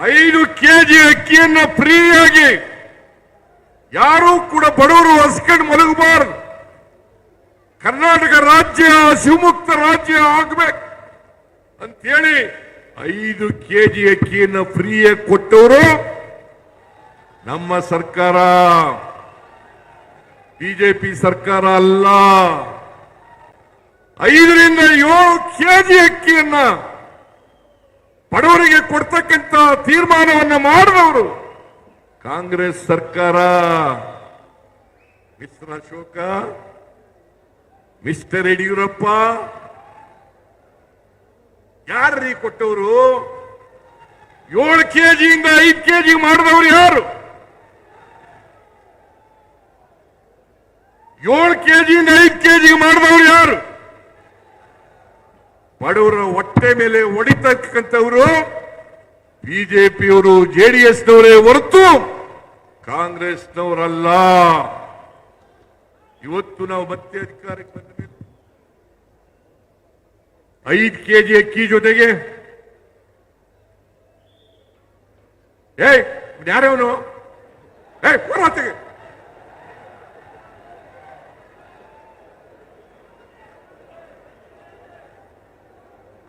ಐದು ಕೆಜಿ ಅಕ್ಕಿಯನ್ನ ಫ್ರೀಯಾಗಿ ಯಾರೂ ಕೂಡ ಬಡವರು ಹೊಸ್ಕೊಂಡು ಮಲಗಬಾರದು. ಕರ್ನಾಟಕ ರಾಜ್ಯ ಶಿವಮುಕ್ತ ರಾಜ್ಯ ಆಗ್ಬೇಕು ಅಂತೇಳಿ ಐದು ಕೆಜಿ ಅಕ್ಕಿಯನ್ನು ಫ್ರೀಯಾಗಿ ಕೊಟ್ಟವರು ನಮ್ಮ ಸರ್ಕಾರ. ಬಿಜೆಪಿ ಸರ್ಕಾರ ಅಲ್ಲ. ಐದರಿಂದ ಏಳು ಕೆಜಿ ಅಕ್ಕಿಯನ್ನ ಬಡವರಿಗೆ ಕೊಡ್ತಕ್ಕಂತ ತೀರ್ಮಾನವನ್ನು ಮಾಡಿದವರು ಕಾಂಗ್ರೆಸ್ ಸರ್ಕಾರ. ಮಿಸ್ಟರ್ ಅಶೋಕ, ಮಿಸ್ಟರ್ ಯಡಿಯೂರಪ್ಪ, ಯಾರ್ರೀ ಕೊಟ್ಟವರು? ಏಳು ಕೆಜಿಯಿಂದ ಐದು ಕೆಜಿ ಮಾಡಿದವರು ಯಾರು? ಏಳು ಕೆಜಿಯಿಂದ ಐದು ಕೆಜಿ ಮಾಡಿದವರು ಬಡವರ ಹೊಟ್ಟೆ ಮೇಲೆ ಹೊಡಿತಕ್ಕಂಥವರು ಬಿಜೆಪಿಯವರು ಎಸ್ನವರೇ ಹೊರತು ಕಾಂಗ್ರೆಸ್ನವರಲ್ಲ. ಇವತ್ತು ನಾವು ಮತ್ತೆ ಅಧಿಕಾರಕ್ಕೆ ಬಂದ ಮೇಲೆ ಐದು ಕೆಜಿ ಅಕ್ಕಿ ಜೊತೆಗೆ. ಏಯ್ ಯಾರವನು ಏಯ್ ಹೋರಾಟಗೆ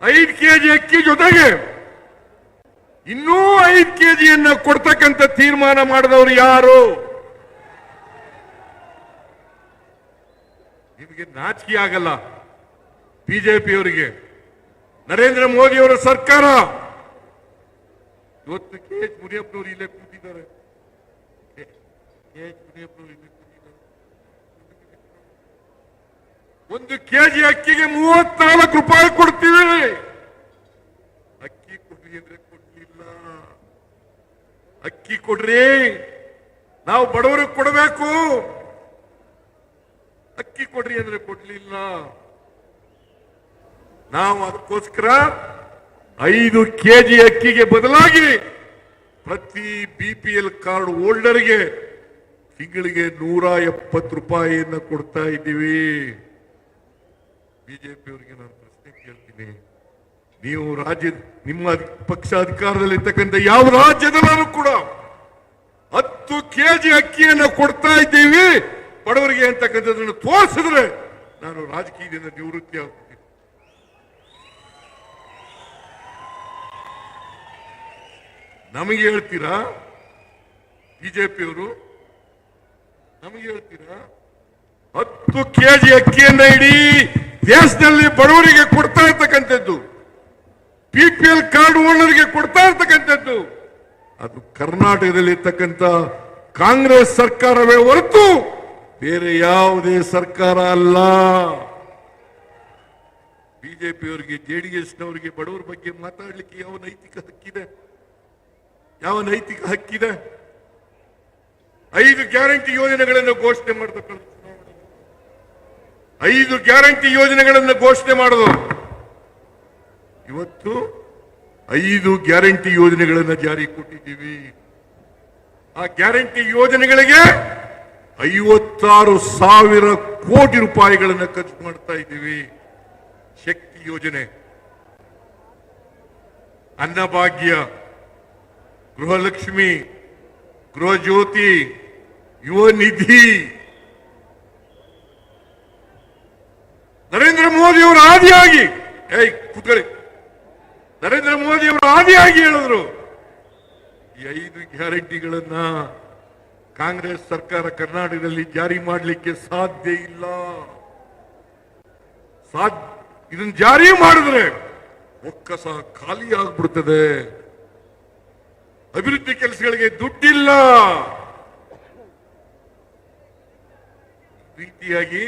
ಐದು ಕೆಜಿ ಅಕ್ಕಿ ಜೊತೆಗೆ ಇನ್ನೂ ಐದು ಕೆಜಿಯನ್ನ ಕೊಡ್ತಕ್ಕಂಥ ತೀರ್ಮಾನ ಮಾಡಿದವರು ಯಾರು? ನಿಮಗೆ ನಾಚಿಕೆ ಆಗಲ್ಲ ಬಿಜೆಪಿಯವರಿಗೆ. ನರೇಂದ್ರ ಮೋದಿ ಅವರ ಸರ್ಕಾರ. ಇವತ್ತು ಕೆ ಎಚ್ ಮುನಿಯಪ್ಪನವರು ಇಲ್ಲೇ ಕೂತಿದ್ದಾರೆ. ಕೆ ಎಚ್ ಮುನಿಯಪ್ಪನವರು ಇಲ್ಲೇ ಕೂತಿದ್ದಾರೆ. ಒಂದು ಕೆಜಿ ಅಕ್ಕಿಗೆ ಮೂವತ್ನಾಲ್ಕು ರೂಪಾಯಿ ಕೊಡ್ತೀವಿ. ಅಕ್ಕಿ ಕೊಡ್ರಿ ಅಂದ್ರೆ ಕೊಡ್ಲಿಲ್ಲ. ಅಕ್ಕಿ ಕೊಡ್ರಿ. ನಾವು ಬಡವರಿಗೆ ಕೊಡಬೇಕು. ಅಕ್ಕಿ ಕೊಡ್ರಿ ಅಂದ್ರೆ ಕೊಡ್ಲಿಲ್ಲ. ನಾವು ಅದಕ್ಕೋಸ್ಕರ ಐದು ಕೆಜಿ ಅಕ್ಕಿಗೆ ಬದಲಾಗಿ ಪ್ರತಿ ಬಿ ಪಿ ಎಲ್ ಕಾರ್ಡ್ ಹೋಲ್ಡರ್ಗೆ ತಿಂಗಳಿಗೆ ನೂರ ಎಪ್ಪತ್ತು ರೂಪಾಯಿಯನ್ನು ಕೊಡ್ತಾ ಇದ್ದೀವಿ. ಬಿಜೆಪಿಯವರಿಗೆ ನಾನು ಪ್ರಶ್ನೆ ಕೇಳ್ತೀನಿ. ನೀವು ರಾಜ್ಯ ನಿಮ್ಮ ಪಕ್ಷ ಅಧಿಕಾರದಲ್ಲಿರ್ತಕ್ಕಂಥ ಯಾವ ರಾಜ್ಯದಲ್ಲೂ ಕೂಡ ಹತ್ತು ಕೆಜಿ ಅಕ್ಕಿಯನ್ನು ಕೊಡ್ತಾ ಇದ್ದೀವಿ. ಬಡವರಿಗೆ ಅಂತಕ್ಕಂಥದ್ದನ್ನು ತೋರಿಸಿದ್ರೆ ನಾನು ರಾಜಕೀಯದಿಂದ ನಿವೃತ್ತಿ ಆಗ್ತೀನಿ. ನಮಗೆ ಹೇಳ್ತೀರಾ? ಬಿಜೆಪಿಯವರು ನಮಗೆ ಹೇಳ್ತೀರಾ? ಹತ್ತು ಕೆಜಿ ಅಕ್ಕಿಯನ್ನ ಇಡೀ ದೇಶದಲ್ಲಿ ಬಡವರಿಗೆ ಕೊಡ್ತಾ ಇರ್ತಕ್ಕಂಥದ್ದು ಪಿ ಪಿ ಎಲ್ ಕಾರ್ಡ್ ಓನರ್ಗೆ ಕೊಡ್ತಾ ಇರ್ತಕ್ಕಂಥದ್ದು, ಅದು ಕರ್ನಾಟಕದಲ್ಲಿ ಇರ್ತಕ್ಕಂಥ ಕಾಂಗ್ರೆಸ್ ಸರ್ಕಾರವೇ ಹೊರತು ಬೇರೆ ಯಾವುದೇ ಸರ್ಕಾರ ಅಲ್ಲ. ಬಿಜೆಪಿಯವರಿಗೆ ಜೆಡಿಎಸ್ನವರಿಗೆ ಬಡವರ ಬಗ್ಗೆ ಮಾತಾಡಲಿಕ್ಕೆ ಯಾವ ನೈತಿಕ ಹಕ್ಕಿದೆ? ಯಾವ ನೈತಿಕ ಹಕ್ಕಿದೆ? ಐದು ಗ್ಯಾರಂಟಿ ಯೋಜನೆಗಳನ್ನು ಘೋಷಣೆ ಮಾಡತಕ್ಕಂಥ ಐದು ಗ್ಯಾರಂಟಿ ಯೋಜನೆಗಳನ್ನು ಘೋಷಣೆ ಮಾಡೋದು ಇವತ್ತು ಐದು ಗ್ಯಾರಂಟಿ ಯೋಜನೆಗಳನ್ನು ಜಾರಿ ಕೊಟ್ಟಿದ್ದೀವಿ. ಆ ಗ್ಯಾರಂಟಿ ಯೋಜನೆಗಳಿಗೆ ಐವತ್ತಾರು ಸಾವಿರ ಕೋಟಿ ರೂಪಾಯಿಗಳನ್ನು ಖರ್ಚು ಮಾಡ್ತಾ ಇದ್ದೀವಿ. ಶಕ್ತಿ ಯೋಜನೆ. ಅನ್ನಭಾಗ್ಯ, ಗೃಹಲಕ್ಷ್ಮಿ ಗೃಹ ಜ್ಯೋತಿ ಯುವ ನಿಧಿ ನರೇಂದ್ರ ಮೋದಿ ಅವರು ಆದಿಯಾಗಿ, ಏಯ್, ಕೂತ್ಕೊಳ್ಳಿ. ನರೇಂದ್ರ ಮೋದಿ ಅವರು ಆದಿಯಾಗಿ ಹೇಳಿದ್ರು, ಈ ಐದು ಗ್ಯಾರಂಟಿಗಳನ್ನ ಕಾಂಗ್ರೆಸ್ ಸರ್ಕಾರ ಕರ್ನಾಟಕದಲ್ಲಿ ಜಾರಿ ಮಾಡಲಿಕ್ಕೆ ಸಾಧ್ಯ ಇಲ್ಲ. ಇದನ್ನ ಜಾರಿ ಮಾಡಿದ್ರೆ ಒಕ್ಕಸ ಖಾಲಿ ಆಗ್ಬಿಡ್ತದೆ. ಅಭಿವೃದ್ಧಿ ಕೆಲಸಗಳಿಗೆ ದುಡ್ಡಿಲ್ಲ. ರೀತಿಯಾಗಿ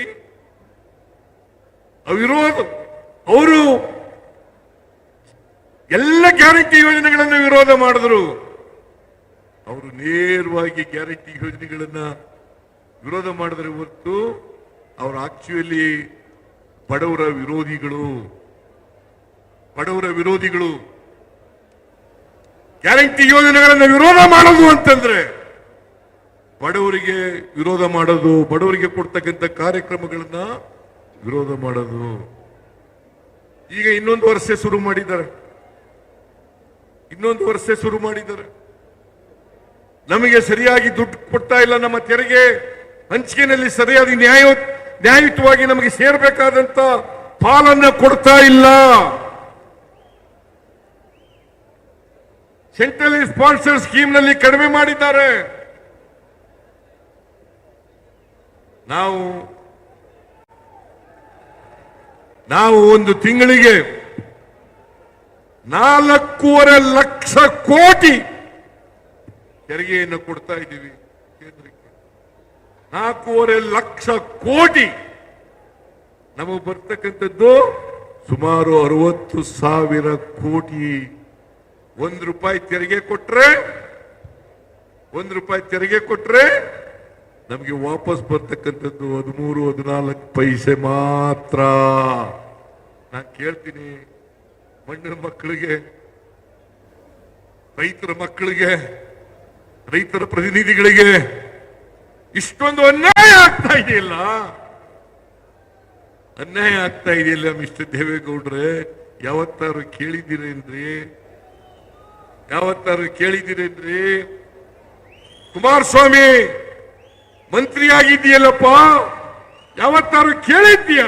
ಅವಿರೋಧ ಅವರು ಎಲ್ಲ ಗ್ಯಾರಂಟಿ ಯೋಜನೆಗಳನ್ನು ವಿರೋಧ ಮಾಡಿದ್ರು. ಅವರು ನೇರವಾಗಿ ಗ್ಯಾರಂಟಿ ಯೋಜನೆಗಳನ್ನ ವಿರೋಧ ಮಾಡಿದ್ರೆ ಹೊರತು ಅವರು ಆಕ್ಚುಯಲಿ ಬಡವರ ವಿರೋಧಿಗಳು ಬಡವರ ವಿರೋಧಿಗಳು ಗ್ಯಾರಂಟಿ ಯೋಜನೆಗಳನ್ನು ವಿರೋಧ ಮಾಡೋದು ಅಂತಂದ್ರೆ ಬಡವರಿಗೆ ವಿರೋಧ ಮಾಡೋದು, ಬಡವರಿಗೆ ಕೊಡ್ತಕ್ಕಂಥ ಕಾರ್ಯಕ್ರಮಗಳನ್ನ ವಿರೋಧ ಮಾಡೋದು. ಈಗ ಇನ್ನೊಂದು ವರ್ಷ ಶುರು ಮಾಡಿದ್ದಾರೆ. ಇನ್ನೊಂದು ವರ್ಷ ಶುರು ಮಾಡಿದ್ದಾರೆ. ನಮಗೆ ಸರಿಯಾಗಿ ದುಡ್ಡು ಕೊಡ್ತಾ ಇಲ್ಲ. ನಮ್ಮ ತೆರಿಗೆ ಹಂಚಿಕೆಯಲ್ಲಿ ಸರಿಯಾದ ನ್ಯಾಯ, ನ್ಯಾಯಯುತವಾಗಿ ನಮಗೆ ಸೇರಬೇಕಾದಂತ ಪಾಲನ್ನ ಕೊಡ್ತಾ ಇಲ್ಲ. ಸೆಂಟ್ರಲ್ ಸ್ಪಾನ್ಸರ್ ಸ್ಕೀಮ್ನಲ್ಲಿ ಕಡಿಮೆ ಮಾಡಿದ್ದಾರೆ. ನಾವು ನಾವು ಒಂದು ತಿಂಗಳಿಗೆ ನಾಲ್ಕೂವರೆ ಲಕ್ಷ ಕೋಟಿ ತೆರಿಗೆಯನ್ನು ಕೊಡ್ತಾ ಇದ್ದೀವಿ ಕೇಂದ್ರಕ್ಕೆ. ನಾಲ್ಕೂವರೆ ಲಕ್ಷ ಕೋಟಿ ನಮಗೆ ಬರ್ತಕ್ಕಂಥದ್ದು ಸುಮಾರು ಅರವತ್ತು ಸಾವಿರ ಕೋಟಿ. ಒಂದು ರೂಪಾಯಿ ತೆರಿಗೆ ಕೊಟ್ರೆ, ಒಂದು ರೂಪಾಯಿ ತೆರಿಗೆ ಕೊಟ್ರೆ ನಮಗೆ ವಾಪಸ್ ಬರ್ತಕ್ಕಂಥದ್ದು ಹದಿಮೂರು, ಹದಿನಾಲ್ಕು ಪೈಸೆ ಮಾತ್ರ. ನಾನು ಕೇಳ್ತೀನಿ, ಮಣ್ಣಿನ ಮಕ್ಕಳಿಗೆ, ರೈತರ ಮಕ್ಕಳಿಗೆ, ರೈತರ ಪ್ರತಿನಿಧಿಗಳಿಗೆ ಇಷ್ಟೊಂದು ಅನ್ಯಾಯ ಆಗ್ತಾ ಇದೆಯಲ್ಲ? ಅನ್ಯಾಯ ಆಗ್ತಾ ಇದೆಯಲ್ಲ, ಮಿಸ್ಟರ್ ದೇವೇಗೌಡ್ರೆ? ಯಾವತ್ತಾರು ಕೇಳಿದ್ದೀರೇನ್ರಿ? ಯಾವತ್ತಾರು ಕೇಳಿದ್ದೀರೇನ್ರಿ? ಕುಮಾರಸ್ವಾಮಿ! ಮಂತ್ರಿಯಾಗಿದ್ದೀಯಲ್ಲಪ್ಪ? ಯಾವತ್ತಾರು ಕೇಳಿದ್ದೀಯ?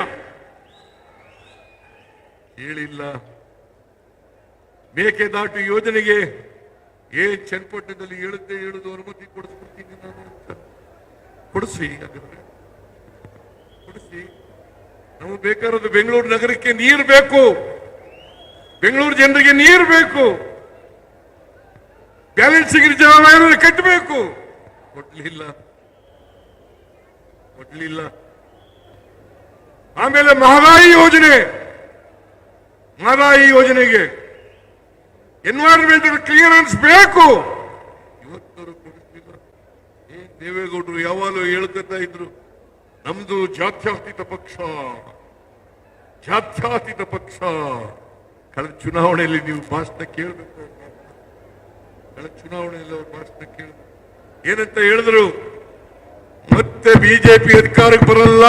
ಹೇಳಿಲ್ಲ ಮೇಕೆದಾಟು ಯೋಜನೆಗೆ ಏನ್ ಚನ್ನಪಟ್ಟಣದಲ್ಲಿ ಹೇಳುತ್ತೆ ಹೇಳುದು ಅನುಮತಿ ಕೊಡಿಸ್ಬಿಡ್ತೀನಿ ನಾನು ಅಂತ. ಕೊಡಿಸಿ, ಹಾಗಾದ್ರೆ. ಕೊಡಿಸಿ. ನಮಗೆ ಬೇಕಾಗಿರೋದು ಬೆಂಗಳೂರು ನಗರಕ್ಕೆ ನೀರು ಬೇಕು. ಬೆಂಗಳೂರು ಜನರಿಗೆ ನೀರು ಬೇಕು. ಬ್ಯಾಲೆನ್ಸಿಂಗ್ ಜನ ಕಟ್ಟಬೇಕು. ಕೊಡ್ಲಿಲ್ಲ. ಕೊಡ್ಲಿಲ್ಲ. ಆಮೇಲೆ ಮಹದಾಯಿ ಯೋಜನೆ, ಮಹದಾಯಿ ಯೋಜನೆಗೆ ಎನ್ವೈರನ್ಮೆಂಟ್ ಕ್ಲಿಯರೆನ್ಸ್ ಬೇಕು. ಇವತ್ತವರು ಕೊಡಿಸ್ಲಿಲ್ಲ ಏನ್ ದೇವೇಗೌಡರು, ಯಾವಾಗಲೂ ಹೇಳ್ಕೊತಾ ಇದ್ರು, ನಮ್ದು ಜಾತ್ಯಾತೀತ ಪಕ್ಷ ಜಾತ್ಯಾತೀತ ಪಕ್ಷ. ಕಳೆದ ಚುನಾವಣೆಯಲ್ಲಿ ನೀವು ಭಾಷಣ ಕೇಳಬೇಕು ಕಳೆದ ಚುನಾವಣೆಯಲ್ಲಿ ಅವ್ರ ಭಾಷಣ ಕೇಳಬೇಕು. ಏನಂತ ಹೇಳಿದ್ರು? ಬಿಜೆಪಿ ಅಧಿಕಾರಕ್ಕೆ ಬರಲ್ಲ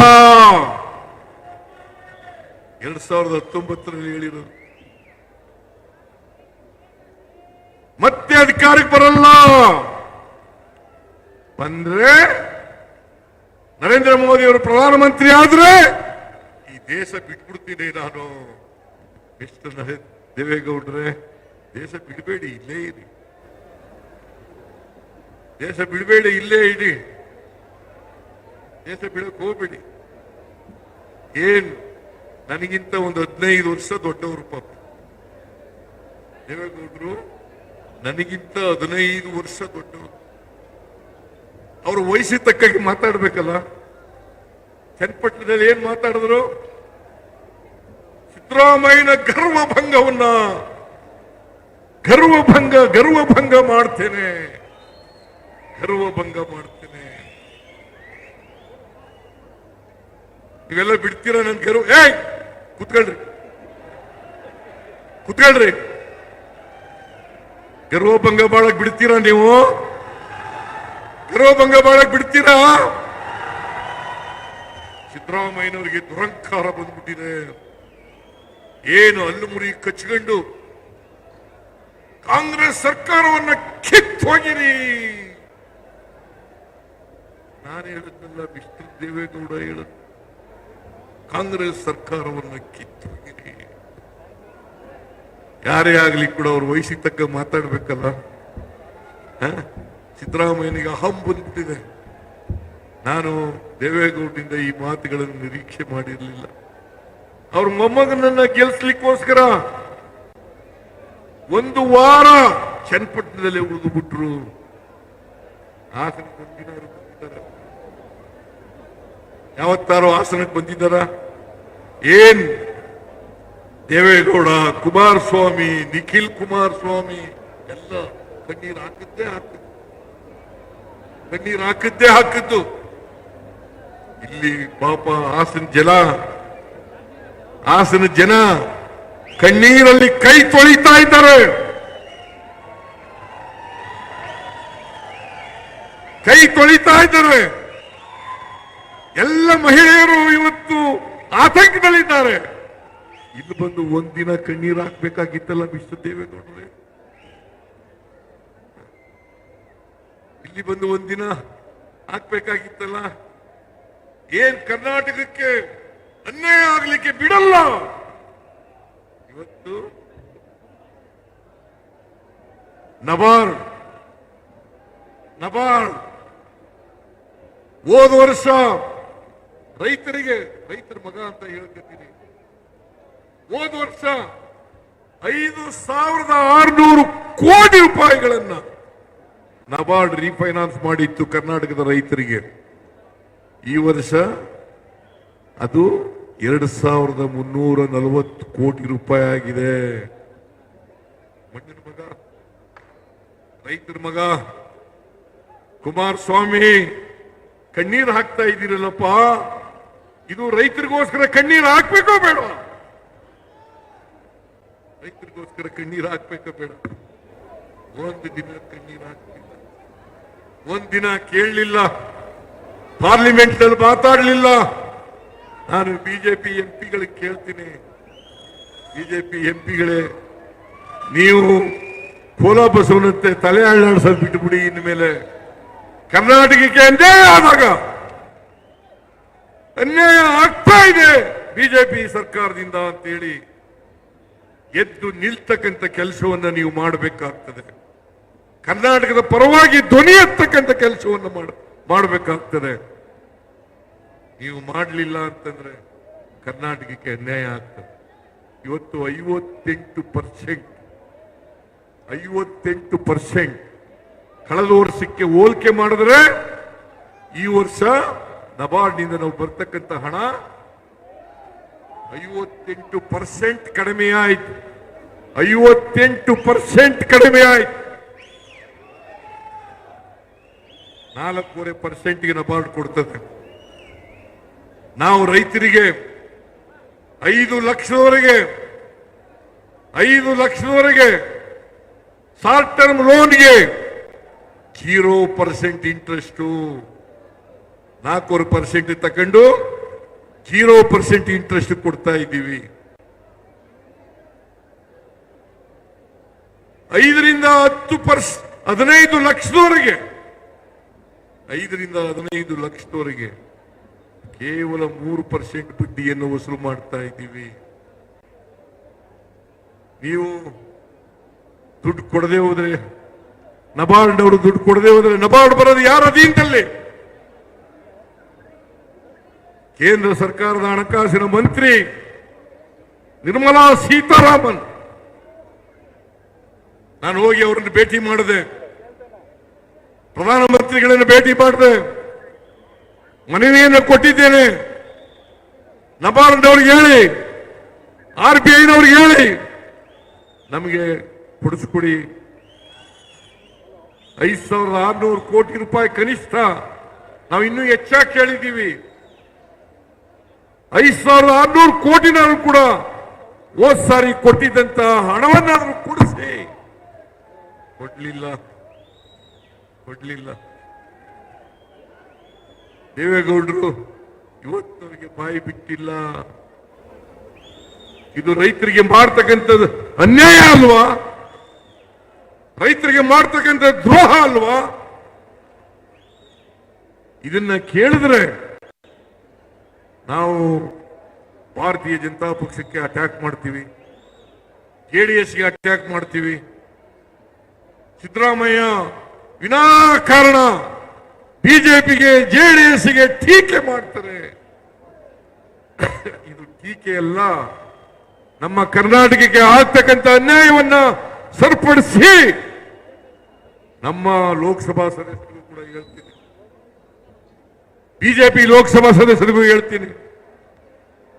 ಎರಡ್ ಸಾವಿರದ ಹತ್ತೊಂಬತ್ತರಲ್ಲಿ ಹೇಳಿರೋದು ಮತ್ತೆ ಅಧಿಕಾರಕ್ಕೆ ಬರಲ್ಲ ಬಂದ್ರೆ ನರೇಂದ್ರ ಮೋದಿ ಅವರು ಪ್ರಧಾನಮಂತ್ರಿ ಆದ್ರೆ ಈ ದೇಶ ಬಿಟ್ಬಿಡ್ತೀನಿ ನಾನು ಮಿಸ್ಟರ್ ನರೇ- ದೇವೇಗೌಡ್ರೆ ದೇಶ ಬಿಡಬೇಡಿ ಇಲ್ಲೇ ಇರಿ ದೇಶ ಬಿಡಬೇಡಿ ಇಲ್ಲೇ ಇಡಿ ದೇಶ ಬಿಡಕ್ ಹೋಗ್ಬೇಡಿ. ಏನ್ ನನಗಿಂತ ಒಂದು ಹದಿನೈದು ವರ್ಷ ದೊಡ್ಡವರು ಪಾಪ. ದೇವೇಗೌಡರು, ನನಗಿಂತ ಹದಿನೈದು ವರ್ಷ ದೊಡ್ಡವರು. ಅವ್ರ ವಯಸ್ಸಿಗೆ ತಕ್ಕಾಗಿ ಮಾತಾಡ್ಬೇಕಲ್ಲ. ಚನ್ನಪಟ್ಟಣದಲ್ಲಿ ಏನ್ ಮಾತಾಡಿದ್ರು? ಸಿದ್ದರಾಮಯ್ಯನ ಗರ್ವಭಂಗವನ್ನ ಗರ್ವಭಂಗ ಗರ್ವಭಂಗ ಮಾಡ್ತೇನೆ. ಗರ್ವಭಂಗ ಮಾಡ್ತೇನೆ. ನೀವೆಲ್ಲ ಬಿಡ್ತೀರಾ ನನ್ ಗರ್ವ ಏಯ್! ಕುತ್ಕೊಳ್ರಿ. ಕುತ್ಕೊಳ್ರಿ. ಗರ್ವಭಂಗ ಬಾಳಕ್ ಬಿಡ್ತೀರಾ ನೀವು? ಗರ್ವಭಂಗ ಬಾಳಕ್ ಬಿಡ್ತೀರಾ? ಸಿದ್ದರಾಮಯ್ಯನವರಿಗೆ ದುರಂಕಾರ ಬಂದ್ಬಿಟ್ಟಿದೆ. ಏನು ಅಲ್ಲು ಮುರಿ ಕಚ್ಕೊಂಡು ಕಾಂಗ್ರೆಸ್ ಸರ್ಕಾರವನ್ನ ಕಿತ್ತು ಹೋಗಿರಿ. ನಾನು ಹೇಳಿದ್ನಲ್ಲ ವಿಷ್ಣು ದೇವೇಗೌಡ ಹೇಳದ್ ಕಾಂಗ್ರೆಸ್ ಸರ್ಕಾರವನ್ನು ಕಿತ್ತು ಯಾರೇ ಆಗಲಿ ಕೂಡ ಅವ್ರ ವಯಸ್ಸಿಗೆ ತಕ್ಕ ಮಾತಾಡ್ಬೇಕಲ್ಲ? ಸಿದ್ದರಾಮಯ್ಯನಿಗೆ ಅಹಂ ಬಂದ್ಬಿಟ್ಟಿದೆ. ನಾನು ದೇವೇಗೌಡರಿಂದ ಈ ಮಾತುಗಳನ್ನು ನಿರೀಕ್ಷೆ ಮಾಡಿರಲಿಲ್ಲ. ಅವ್ರ ಮೊಮ್ಮಗನನ್ನ ಗೆಲ್ಸ್ಲಿಕ್ಕೋಸ್ಕರ ಒಂದು ವಾರ ಚನ್ನಪಟ್ಟಣದಲ್ಲಿ ಉಳಿದು ಬಿಟ್ರು ಆತನ ಯಾವತ್ತಾರೋ ಹಾಸನಕ್ಕೆ ಬಂದಿದ್ದಾರ? ಏನ್? ದೇವೇಗೌಡ, ಕುಮಾರಸ್ವಾಮಿ, ನಿಖಿಲ್ ಕುಮಾರಸ್ವಾಮಿ, ಎಲ್ಲ ಕಣ್ಣೀರ್ ಹಾಕಿದ್ದೇ ಹಾಕಿದ್ದು. ಕಣ್ಣೀರ್ ಹಾಕಿದ್ದೇ ಹಾಕಿದ್ದು. ಇಲ್ಲಿ ಪಾಪ ಹಾಸನ ಜನ ಹಾಸನ ಜನ ಕಣ್ಣೀರಲ್ಲಿ ಕೈ ತೊಳಿತಾ ಇದ್ದಾರೆ. ಕೈ ತೊಳಿತಾ ಇದ್ದಾರೆ. ಎಲ್ಲ ಮಹಿಳೆಯರು ಇವತ್ತು ಆತಂಕದಲ್ಲಿದ್ದಾರೆ. ಇಲ್ಲಿ ಬಂದು ಒಂದಿನ ಕಣ್ಣೀರು ಹಾಕ್ಬೇಕಾಗಿತ್ತಲ್ಲ ಮಿಸ್ಟರ್ ದೇವೇಗೌಡರೇ? ಇಲ್ಲಿ ಬಂದು ಒಂದಿನ ಹಾಕ್ಬೇಕಾಗಿತ್ತಲ್ಲ? ಏನ್ ಕರ್ನಾಟಕಕ್ಕೆ ಅನ್ಯಾಯ ಆಗ್ಲಿಕ್ಕೆ ಬಿಡಲ್ಲ? ಇವತ್ತು ನಬಾರ್ಡ್ ನಬಾರ್ಡ್. ಹೋದ ವರ್ಷ ರೈತರಿಗೆ ರೈತರ ಮಗ ಅಂತ ಹೇಳ್ಕೊತೀನಿ ಹೋದ ವರ್ಷ ಐದು ಸಾವಿರದ ಆರುನೂರು ಕೋಟಿ ರೂಪಾಯಿಗಳನ್ನ ನಬಾರ್ಡ್ ರೀಫೈನಾನ್ಸ್ ಮಾಡಿತ್ತು ಕರ್ನಾಟಕದ ರೈತರಿಗೆ. ಈ ವರ್ಷ ಅದು ಎರಡು ಸಾವಿರದ ಮುನ್ನೂರ ನಲವತ್ತು ಕೋಟಿ ರೂಪಾಯಿ ಆಗಿದೆ. ಮಣ್ಣಿನ ಮಗ, ರೈತರ ಮಗ, ಕುಮಾರಸ್ವಾಮಿ, ಕಣ್ಣೀರು ಹಾಕ್ತಾ ಇದ್ದೀರಲ್ಲಪ್ಪ. ಇದು ರೈತರಿಗೋಸ್ಕರ ಕಣ್ಣೀರು ಹಾಕ್ಬೇಕೋ ಬೇಡ? ರೈತರಿಗೋಸ್ಕರ ಕಣ್ಣೀರು ಹಾಕ್ಬೇಕೋ ಬೇಡ? ಒಂದು ದಿನ ಕಣ್ಣೀರು ಹಾಕ್ತಿಲ್ಲ. ಒಂದಿನ ದಿನ ಕೇಳಲಿಲ್ಲ. ಪಾರ್ಲಿಮೆಂಟ್ನಲ್ಲಿ ಮಾತಾಡಲಿಲ್ಲ. ನಾನು ಬಿಜೆಪಿ ಎಂ ಪಿಗಳಿಗೆ ಕೇಳ್ತೀನಿ. ಬಿಜೆಪಿ ಎಂ ಪಿಗಳೇ ನೀವು ಕೋಲ ಬಸವನಂತೆ ತಲೆ ಬಿಟ್ಟು ಬಿಟ್ಟುಬಿಡಿ ಇನ್ಮೇಲೆ. ಕರ್ನಾಟಕಕ್ಕೆ ಅಂದೇ ಆದಾಗ ಅನ್ಯಾಯ ಆಗ್ತಾ ಇದೆ ಬಿಜೆಪಿ ಸರ್ಕಾರದಿಂದ ಅಂತೇಳಿ ಎದ್ದು ನಿಲ್ತಕ್ಕಂಥ ಕೆಲಸವನ್ನು ನೀವು ಮಾಡಬೇಕಾಗ್ತದೆ. ಕರ್ನಾಟಕದ ಪರವಾಗಿ ಧ್ವನಿ ಎತ್ತಕ್ಕಂಥ ಕೆಲಸವನ್ನು ಮಾಡ, ಮಾಡಬೇಕಾಗ್ತದೆ. ನೀವು ಮಾಡಲಿಲ್ಲ ಅಂತಂದ್ರೆ ಕರ್ನಾಟಕಕ್ಕೆ ಅನ್ಯಾಯ ಆಗ್ತದೆ. ಇವತ್ತು ಐವತ್ತೆಂಟು ಪರ್ಸೆಂಟ್ ಐವತ್ತೆಂಟು ಪರ್ಸೆಂಟ್ ಕಳೆದ ವರ್ಷಕ್ಕೆ ಹೋಲಿಕೆ ಮಾಡಿದ್ರೆ ಈ ವರ್ಷ ನಬಾರ್ಡ್ನಿಂದ ನಾವು ಬರ್ತಕ್ಕಂಥ ಹಣ ಐವತ್ತೆಂಟು ಪರ್ಸೆಂಟ್ ಕಡಿಮೆ ಆಯ್ತು. ಐವತ್ತೆಂಟು ಪರ್ಸೆಂಟ್ ಕಡಿಮೆ ಆಯ್ತು. ನಾಲ್ಕೂವರೆ ಪರ್ಸೆಂಟ್ಗೆ ನಬಾರ್ಡ್ ಕೊಡ್ತದೆ. ನಾವು ರೈತರಿಗೆ ಐದು ಲಕ್ಷದವರೆಗೆ ಐದು ಲಕ್ಷದವರೆಗೆ ಶಾರ್ಟ್ ಟರ್ಮ್ ಲೋನ್ಗೆ ಜೀರೋ ಪರ್ಸೆಂಟ್ ಇಂಟ್ರೆಸ್ಟು. ನಾಲ್ಕೂವರೆ ಪರ್ಸೆಂಟ್ ತಗೊಂಡು ಜೀರೋ ಪರ್ಸೆಂಟ್ ಇಂಟ್ರೆಸ್ಟ್ ಕೊಡ್ತಾ ಇದ್ದೀವಿ. ಐದರಿಂದ ಹತ್ತು ಪರ್ಸ್, ಹದಿನೈದು ಲಕ್ಷದವರೆಗೆ, ಐದರಿಂದ ಹದಿನೈದು ಲಕ್ಷದವರೆಗೆ ಕೇವಲ ಮೂರು ಪರ್ಸೆಂಟ್ ಬಡ್ಡಿಯನ್ನು ವಸೂಲು ಮಾಡ್ತಾ ಇದ್ದೀವಿ. ನೀವು ದುಡ್ಡು ಕೊಡದೆ ಹೋದ್ರೆ, ನಬಾರ್ಡ್ ಅವರು ದುಡ್ಡು ಕೊಡದೆ ಹೋದ್ರೆ ನಬಾರ್ಡ್ ಬರೋದು ಯಾರ ಅಧೀನದಲ್ಲಿ ಕೇಂದ್ರ ಸರ್ಕಾರದ ಹಣಕಾಸಿನ ಮಂತ್ರಿ ನಿರ್ಮಲಾ ಸೀತಾರಾಮನ್. ನಾನು ಹೋಗಿ ಅವರನ್ನು ಭೇಟಿ ಮಾಡಿದೆ. ಪ್ರಧಾನಮಂತ್ರಿಗಳನ್ನು ಭೇಟಿ ಮಾಡಿದೆ. ಮನವಿಯನ್ನು ಕೊಟ್ಟಿದ್ದೇನೆ. ನಬಾರ್ಡ್ ಅವ್ರಿಗೆ ಹೇಳಿ, ಆರ್ ಬಿ ಐನವ್ರಿಗೆ ಹೇಳಿ, ನಮಗೆ ಕೊಡಿಸ್ಕೊಡಿ. ಐದು ಸಾವಿರದ ಆರುನೂರು ಕೋಟಿ ರೂಪಾಯಿ ಕನಿಷ್ಠ. ನಾವು ಇನ್ನೂ ಹೆಚ್ಚಾಗಿ ಕೇಳಿದ್ದೀವಿ. ಐದು ಸಾವಿರದ ಆರ್ನೂರು ಕೋಟಿನಾದ್ರು ಕೂಡ ಹೋದ್ ಸಾರಿ ಕೊಟ್ಟಿದ್ದಂತ ಹಣವನ್ನಾದ್ರೂ ಕೊಡಿಸಿ. ಕೊಡ್ಲಿಲ್ಲ. ಕೊಡ್ಲಿಲ್ಲ. ದೇವೇಗೌಡರು, ಇವತ್ತವರಿಗೆ ಬಾಯಿ ಬಿಟ್ಟಿಲ್ಲ. ಇದು ರೈತರಿಗೆ ಮಾಡ್ತಕ್ಕಂಥದ್ದು ಅನ್ಯಾಯ ಅಲ್ವಾ? ರೈತರಿಗೆ ಮಾಡ್ತಕ್ಕಂಥ ದ್ರೋಹ ಅಲ್ವಾ? ಇದನ್ನ ಕೇಳಿದ್ರೆ ನಾವು ಭಾರತೀಯ ಜನತಾ ಪಕ್ಷಕ್ಕೆ ಅಟ್ಯಾಕ್ ಮಾಡ್ತೀವಿ. ಜೆ ಡಿ ಎಸ್ಗೆ ಅಟ್ಯಾಕ್ ಮಾಡ್ತೀವಿ. ಸಿದ್ದರಾಮಯ್ಯ ವಿನಾಕಾರಣ ಬಿಜೆಪಿಗೆ ಜೆಡಿಎಸ್ಗೆ ಟೀಕೆ ಮಾಡ್ತಾರೆ. ಇದು ಟೀಕೆ ಅಲ್ಲ. ನಮ್ಮ ಕರ್ನಾಟಕಕ್ಕೆ ಆಗ್ತಕ್ಕಂಥ ಅನ್ಯಾಯವನ್ನ ಸರಿಪಡಿಸಿ ನಮ್ಮ ಲೋಕಸಭಾ ಸದಸ್ಯರು ಕೂಡ ಹೇಳ್ತೀನಿ ಬಿಜೆಪಿ ಲೋಕಸಭಾ ಸದಸ್ಯರಿಗೂ ಹೇಳ್ತೀನಿ.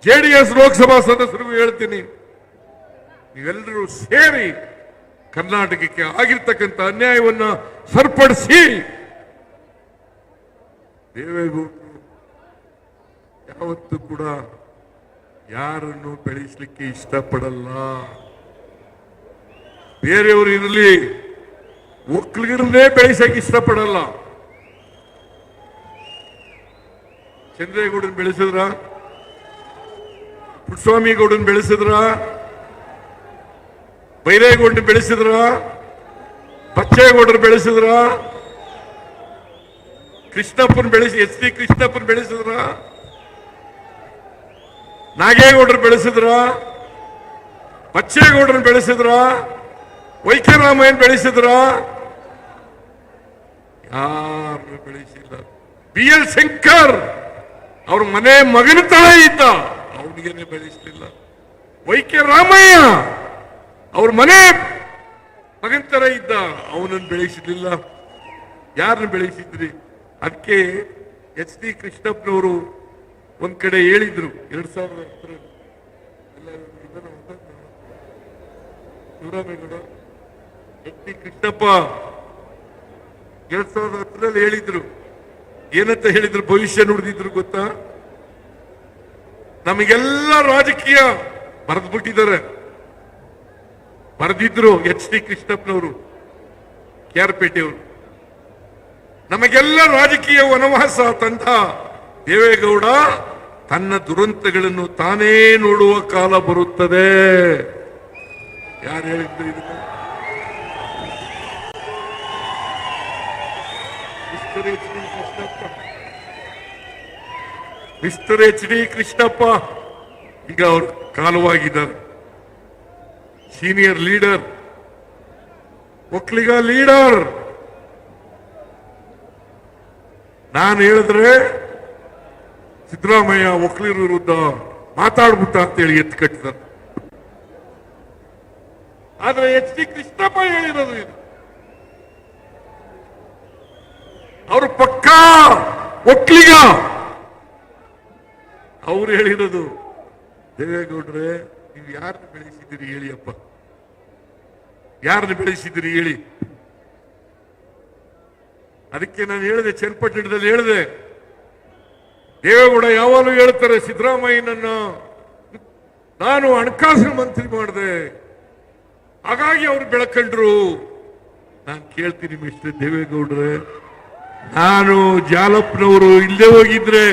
ಜೆ ಡಿ ಎಸ್ ಲೋಕಸಭಾ ಸದಸ್ಯರಿಗೂ ಹೇಳ್ತೀನಿ. ನೀವೆಲ್ಲರೂ ಸೇರಿ ಕರ್ನಾಟಕಕ್ಕೆ ಆಗಿರ್ತಕ್ಕಂಥ ಅನ್ಯಾಯವನ್ನ ಸರಿಪಡಿಸಿ. ದೇವೇಗೌಡರು ಯಾವತ್ತೂ ಕೂಡ ಯಾರನ್ನು ಬೆಳೆಸಲಿಕ್ಕೆ ಇಷ್ಟಪಡಲ್ಲ. ಬೇರೆಯವರು ಇರಲಿ, ಒಕ್ಕಲಿಗರನ್ನೇ ಬೆಳೆಸಕ್ಕೆ ಇಷ್ಟಪಡಲ್ಲ. ಚಂದ್ರೇಗೌಡನ್ ಬೆಳೆಸಿದ್ರ ಪುಟ್ಟಸ್ವಾಮಿ ಗೌಡನ್ ಬೆಳೆಸಿದ್ರ ಬೈರೇಗೌಡನ್ ಬೆಳೆಸಿದ್ರ ಬಚ್ಚೇಗೌಡರು ಬೆಳೆಸಿದ್ರ ಕೃಷ್ಣಪ್ಪನ್ ಬೆಳೆಸಿ ಎಚ್ ಡಿ ಕೃಷ್ಣಪ್ಪನ್ ಬೆಳೆಸಿದ್ರ ನಾಗೇಗೌಡರು ಬೆಳೆಸಿದ್ರ ಬಚ್ಚೇಗೌಡರನ್ನ ಬೆಳೆಸಿದ್ರ ವೈಕ್ಯರಾಮಯ್ಯನ್ ಬೆಳೆಸಿದ್ರ ಯಾರು ಬೆಳೆಸಿಲ್ಲ ಬಿ ಎಲ್ ಶಂಕರ್ ಅವ್ರ ಮನೆ ಮಗನ ತಳ ಇದ್ದ. ಅವನಿಗೇನೆ ಬೆಳೆಸಲಿಲ್ಲ. ವೈಕೆ ರಾಮಯ್ಯ ಅವ್ರ ಮನೆ ಮಗನ ತರ ಇದ್ದ. ಅವನನ್ನು ಬೆಳೆಸಲಿಲ್ಲ ಯಾರನ್ನ ಬೆಳೆಸಿದ್ರಿ? ಅದಕ್ಕೆ ಎಚ್ ಡಿ ಕೃಷ್ಣಪ್ಪನವರು ಒಂದ್ ಕಡೆ ಹೇಳಿದ್ರು. ಎರಡ್ ಸಾವಿರದ ಹತ್ತರಲ್ಲಿ. ಎಚ್ ಡಿ ಕೃಷ್ಣಪ್ಪ ಎರಡ್ ಸಾವಿರದ ಹತ್ತರಲ್ಲಿ ಹೇಳಿದ್ರು. ಏನಂತ ಹೇಳಿದ್ರು ಭವಿಷ್ಯ ನುಡಿದಿದ್ರು ಗೊತ್ತಾ? ನಮಗೆಲ್ಲ ರಾಜಕೀಯ ಬರೆದ್ಬಿಟ್ಟಿದ್ದಾರೆ. ಬರೆದಿದ್ರು ಎಚ್ ಡಿ ಕೃಷ್ಣಪ್ಪನವರು ಕೆ ಆರ್ ಪೇಟೆಯವರು ನಮಗೆಲ್ಲ ರಾಜಕೀಯ ವನವಾಸ ತಂದ ದೇವೇಗೌಡ, ತನ್ನ ದುರಂತಗಳನ್ನು ತಾನೇ ನೋಡುವ ಕಾಲ ಬರುತ್ತದೆ. ಯಾರು ಹೇಳಿದ್ರು ಇದು H D Krishnappa mister H D Krishnappa, ಈಗ ಅವರು ಕಾಲವಾಗಿದ್ದಾರೆ. Senior leader Vokkaliga leader. ನಾನು ಹೇಳಿದ್ರೆ ಸಿದ್ದರಾಮಯ್ಯ ಒಕ್ಕಲಿಗರ ವಿರುದ್ಧ ಮಾತಾಡ್ಬಿಟ್ಟ ಅಂತೇಳಿ ಎತ್ತು ಕಟ್ಟಿದ್ದಾರೆ. ಆದ್ರೆ ಎಚ್ ಡಿ ಕೃಷ್ಣಪ್ಪ ಹೇಳಿರೋದು ಇದು. ಅವರು ಪಕ್ಕಾ ಒಕ್ಕಲಿಗ ಅವ್ರು ಹೇಳಿರೋದು. ದೇವೇಗೌಡ್ರೆ ನೀವು ಯಾರನ್ನ ಬೆಳೆಸಿದ್ದೀರಿ ಹೇಳಿಯಪ್ಪ ಯಾರನ್ನ ಬೆಳೆಸಿದ್ದೀರಿ ಹೇಳಿ. ಅದಕ್ಕೆ ನಾನು ಹೇಳಿದೆ ಚನ್ನಪಟ್ಟಣದಲ್ಲಿ ಹೇಳಿದೆ. ದೇವೇಗೌಡ ಯಾವಾಗಲೂ ಹೇಳ್ತಾರೆ, ಸಿದ್ದರಾಮಯ್ಯನನ್ನ ನಾನು ಹಣಕಾಸಿನ ಮಂತ್ರಿ ಮಾಡಿದೆ. ಹಾಗಾಗಿ ಅವ್ರು ಬೆಳಕಂಡ್ರು. ನಾನು ಕೇಳ್ತೀನಿ ಮಿಸ್ಟರ್ ದೇವೇಗೌಡ್ರೆ. ನಾನು ಜಾಲಪ್ಪನವರು ಇಲ್ಲೇ ಹೋಗಿದ್ರೆ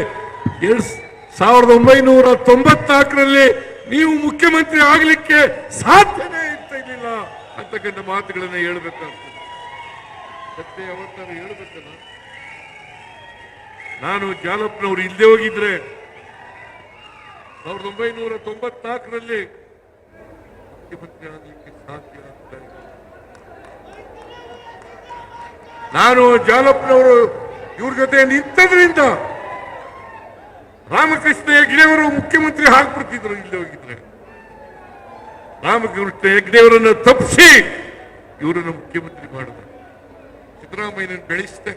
ಸಾವಿರದ ಒಂಬೈನೂರ ತೊಂಬತ್ನಾಲ್ಕರಲ್ಲಿ ನೀವು ಮುಖ್ಯಮಂತ್ರಿ ಆಗಲಿಕ್ಕೆ ಸಾಧ್ಯನೇ ಇರ್ತಾ ಇರ್ಲಿಲ್ಲ ಅಂತಕ್ಕಂಥ ಮಾತುಗಳನ್ನ ಹೇಳ್ಬೇಕಾಗ್ತದೆ. ಮತ್ತೆ ಯಾವತ್ತಾರು ಹೇಳ್ಬೇಕಲ್ಲ? ನಾನು ಜಾಲಪ್ಪನವರು ಇಲ್ಲದೆ ಹೋಗಿದ್ರೆ ಸಾವಿರದ ಒಂಬೈನೂರ ತೊಂಬತ್ನಾಲ್ಕರಲ್ಲಿ ಮುಖ್ಯಮಂತ್ರಿ ಆಗಲಿಕ್ಕೆ ಸಾಧ್ಯ ಅಂತ ನಾನು ಜಾಲಪ್ಪನವರು ಇವ್ರ ಜೊತೆ ನಿಂತದ್ರಿಂದ ರಾಮಕೃಷ್ಣ ಹೆಗ್ಡೆಯವರು ಮುಖ್ಯಮಂತ್ರಿ ಹಾಕ್ಬಿಡ್ತಿದ್ರು ಇಲ್ಲಿ ಹೋಗಿದ್ರೆ. ರಾಮಕೃಷ್ಣ ಹೆಗ್ಡೆಯವರನ್ನು ತಪ್ಪಿಸಿ ಇವರನ್ನು ಮುಖ್ಯಮಂತ್ರಿ ಮಾಡಿದೆ. ಸಿದ್ದರಾಮಯ್ಯನ ಬೆಳೆಸಿದೆ.